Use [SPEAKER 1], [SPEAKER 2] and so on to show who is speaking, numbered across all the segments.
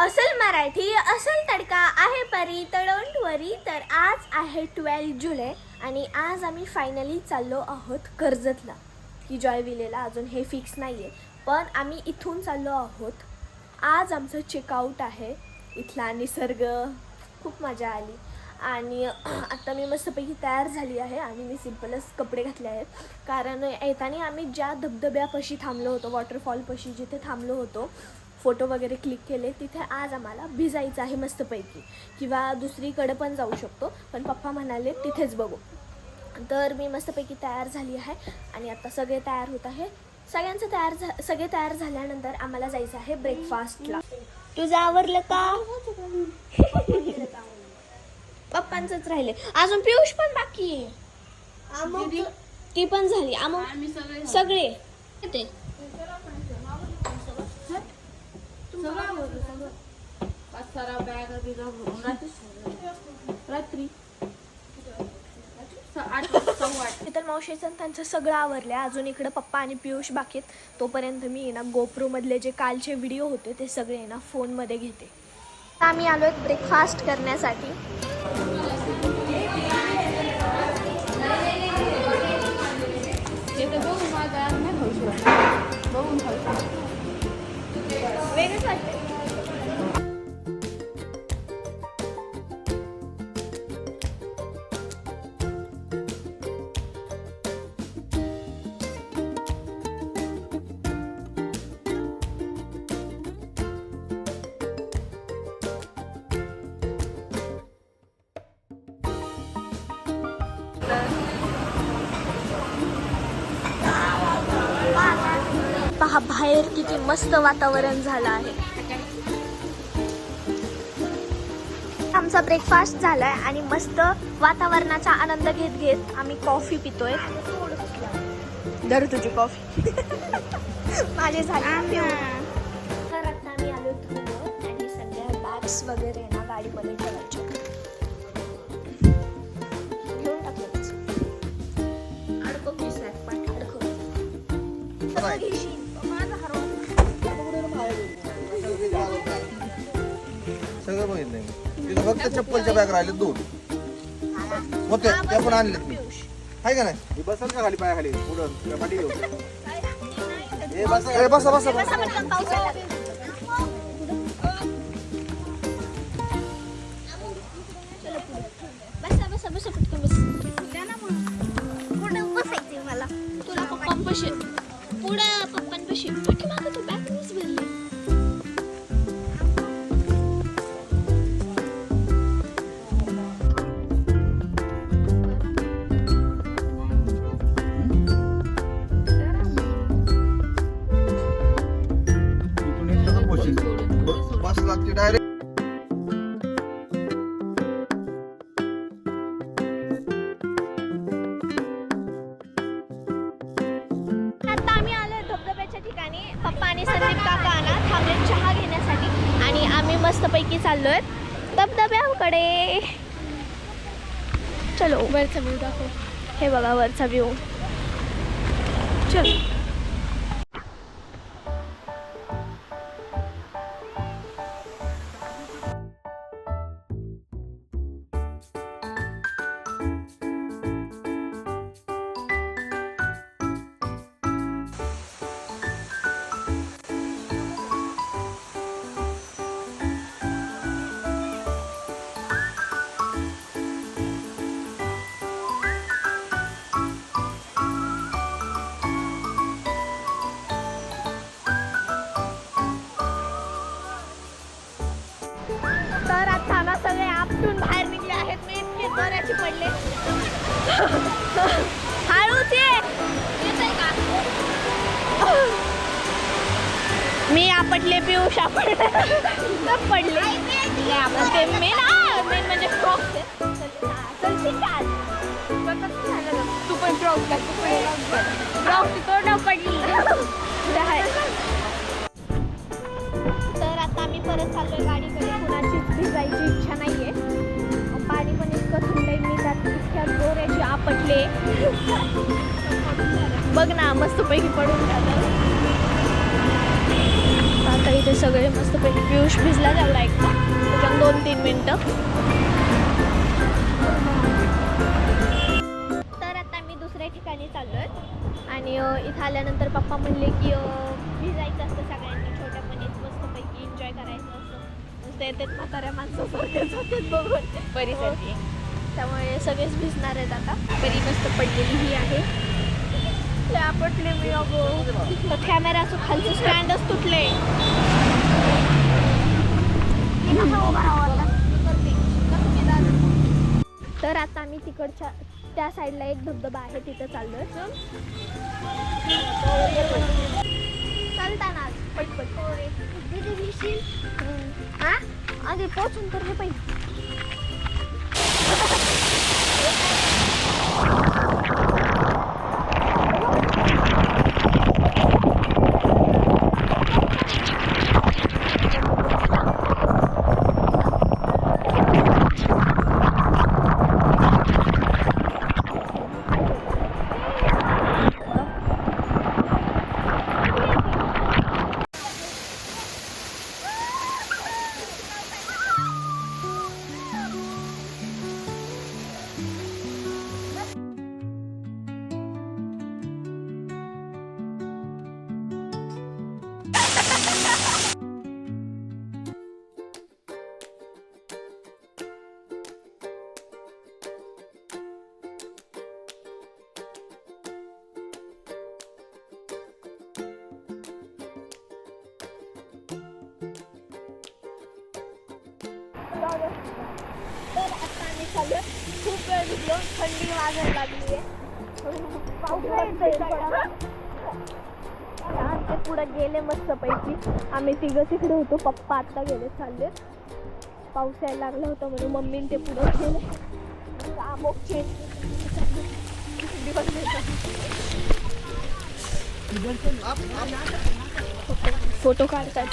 [SPEAKER 1] असल मराठी असल तडका आहे परी डोंट वरी तर आज आहे ट्वेल्व जुलै आणि आज आम्ही फायनली चाललो आहोत कर्जतला. की जॉय विलेला अजून हे फिक्स नाही आहे पण आम्ही इथून चाललो आहोत. आज आमचं चेकआउट आहे. इथला निसर्ग खूप मजा आली. आणि आता मी मस्तपैकी तयार झाली आहे आणि मी सिम्पलच कपडे घातले आहेत. कारण येताना आम्ही ज्या धबधब्यापाशी थांबलो होतो वॉटरफॉलपाशी जिथे थांबलो होतो फोटो वगैरे क्लिक केले तिथे आज आम्हाला भिजायचं आहे मस्तपैकी. किंवा दुसरीकडे पण जाऊ शकतो पण पप्पा म्हणाले तिथेच बघू. तर मी मस्तपैकी तयार झाली आहे आणि आता सगळे तयार होत आहे. सगळ्यांचं तयार झा सगळे तयार झाल्यानंतर आम्हाला जायचं आहे ब्रेकफास्टला तुझं आवरलं का? पप्पांचंच राहिले अजून पियुष पण बाकी आहे. ती पण झाली. आमो सगळे ते
[SPEAKER 2] रात्री
[SPEAKER 1] तर मावशीचं आणि त्यांचं सगळं आवरलं आहे अजून इकडं पप्पा आणि पियुष बाकी आहेत. तोपर्यंत मी आहे ना गोप्रोमधले जे कालचे व्हिडिओ होते ते सगळे आहे ना फोनमध्ये घेते. आम्ही आलो आहेत ब्रेकफास्ट करण्यासाठी. Itu. पहा बाहेर किती मस्त वातावरण झालं आहे. आमचा ब्रेकफास्ट झालाय आणि मस्त वातावरणाचा आनंद घेत घेत आम्ही कॉफी पितोय. धर तुझी कॉफी माझे झाले. तर आता आम्ही आलो थोडं आणि सगळ्या बॅग्स वगैरे ना गाडीमध्ये ठेवायच्या.
[SPEAKER 3] फक्त चप्पलच्या बॅग राहिले दोन. होते त्या पण आणलेत मी. आहे का नाही?
[SPEAKER 4] बसल का खाली पाया खाली पुढं पाठी घेऊ
[SPEAKER 3] ए, बसा. ए, बसा बसा
[SPEAKER 1] बसा. बसा बसा बसा पटकन बस. पुढं बसायचंय मला. तुला पप्पांपाशी पुढं ठिकाणी पप्पा आणि संदीप काका ना थांबले चहा घेण्यासाठी. आणि आम्ही मस्तपैकी चाललोय. धबधब्याकडे. चलो. वरचा व्ह्यू दाखव. हे बघा वरचा व्ह्यू चलो. पियुष आपटले सब पडले ते मेन मेन म्हणजे फ्रॉक?
[SPEAKER 2] तू पण फ्रॉक तू पण
[SPEAKER 1] फ्रॉक तोंड पडली आहे तर आता आम्ही परत चाललोय गाडीकडे. कुणाचीच भिजायची इच्छा नाहीये. पाणी पण इतकं थंड मी त्यात इतक्या जोराची आपटले. बघ ना मस्त पैकी पडून जातं. आता इथे सगळे मस्तपैकी पियुष भिजला तेवढा एकदा त्याच्यात दोन तीन मिनटं. तर आता मी दुसऱ्या ठिकाणी चाललोय. आणि अ, इथं आल्यानंतर पप्पा म्हणले की भिजायचं असतं सगळ्यांनी छोट्यापणीच मस्तपैकी एन्जॉय करायचं असतं. नुसतं येतात म्हाताऱ्या माणसासारखेच होतात बघून.
[SPEAKER 2] परिस्थिती.
[SPEAKER 1] त्यामुळे सगळेच भिजणार आहेत आता. परी मस्त पडलेली ही आहे. लय आपटले मी अगो. कॅमेराचं खालचं स्टँडच तुटले तर आता आम्ही तिकडच्या त्या साईडला एक धबधबा आहे तिथं चाललोय. चालताना. पटपट. हा आधी पोचून तर हे पाहिजे. आम्ही चाललोय खूप वेळ भिजलो थंडी वाजायला लागली आहे आमचे पुढे गेले मस्त पैकी. आम्ही तिघं तिकडे होतो. पप्पा आत्ता गेले चालले. पाऊस यायला लागला होता म्हणून मम्मीने ते पुढे गेले. चेंज फोटो काढतात.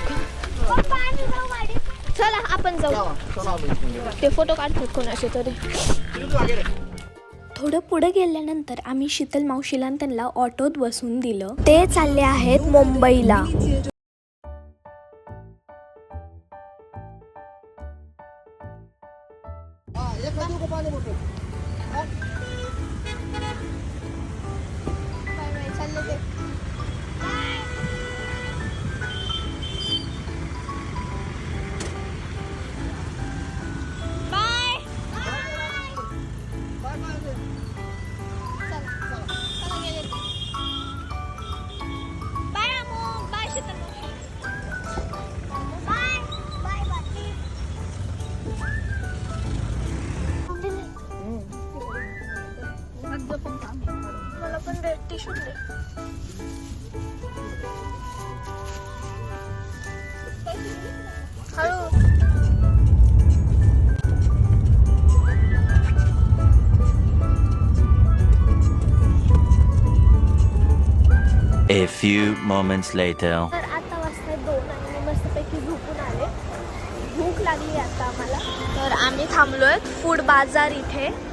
[SPEAKER 1] चला आपण जाऊ. ते फोटो काढतात कोणाचे तरी. थोडं पुढे गेल्यानंतर आम्ही शीतल मावशीला त्यांना ऑटोत बसून दिलं. ते चालले आहेत मुंबईला.
[SPEAKER 5] A few moments later.
[SPEAKER 1] तर आता वाजता दोन आणि मी मस्तपैकी झोपून आले. भूक लागली आता आम्हाला. तर आम्ही थांबलोय फूड बाजार इथे.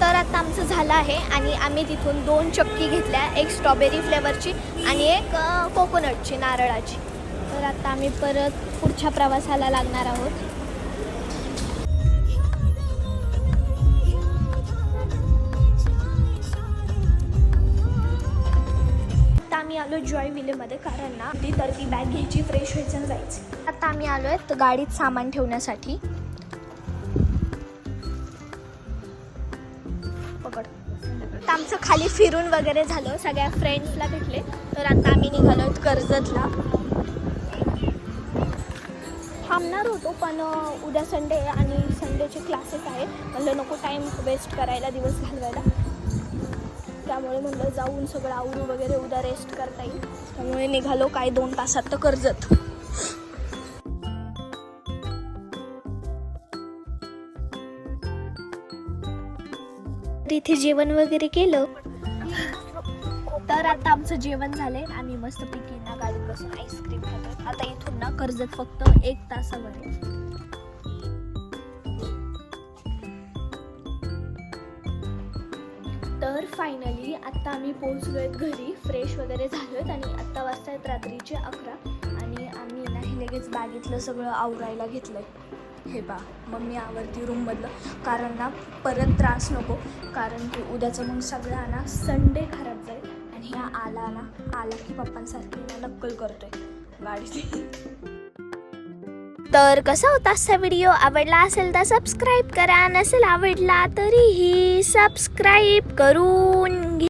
[SPEAKER 1] तर आता आमचं झालं आहे आणि आम्ही तिथून दोन चक्की घेतल्या एक स्ट्रॉबेरी फ्लेवरची आणि एक कोकोनटची नारळाची. तर आता आम्ही परत पुढच्या प्रवासाला लागणार आहोत. आम्ही आलो जॉय विलेमध्ये कारण ना ती तर ती बॅग घ्यायची फ्रेश व्हायचं जायची. आता आम्ही आलो आहे गाडीत सामान ठेवण्यासाठी. आमचं खाली फिरून वगैरे झालं. सगळ्या फ्रेंड्सला भेटले. तर आता आम्ही निघालो कर्जतला. थांबणार होतो पण उद्या संडे आणि संडेचे क्लासेस आहे म्हणलं नको टाईम वेस्ट करायला दिवस घालवायला. त्यामुळे म्हणलं जाऊन सगळं आवरू वगैरे उद्या रेस्ट करता येईल. त्यामुळे निघालो काय दोन तासात तर कर्जत. इथे जेवण वगैरे केलं? तर आता आमचं जेवण झालंय आम्ही मस्त पिकी ना गाडीत बसून आईस्क्रीम खातो. आता इथून ना कर्जत फक्त एक तासावर आहे तर फायनली आत्ता आम्ही पोहोचलो आहेत घरी. फ्रेश वगैरे झालो आहेत आणि आत्ता वाजता आहेत रात्रीचे अकरा. आणि आम्ही ना हे लगेच बॅगेतलं सगळं आवरायला घेतलं आहे हे बा मम्मी आवरती रूममधलं कारण ना परत त्रास नको. कारण की उद्याचं मग सगळा ना संडे खराब जाईल. आणि ह्या आला ना आला की पप्पांसारखी. ना नक्कल करतोय. गाडीची तर कसा होता आजचा व्हिडिओ आवडला असेल तर सबस्क्राईब करा. नसेल आवडला तरीही सबस्क्राईब करून घे.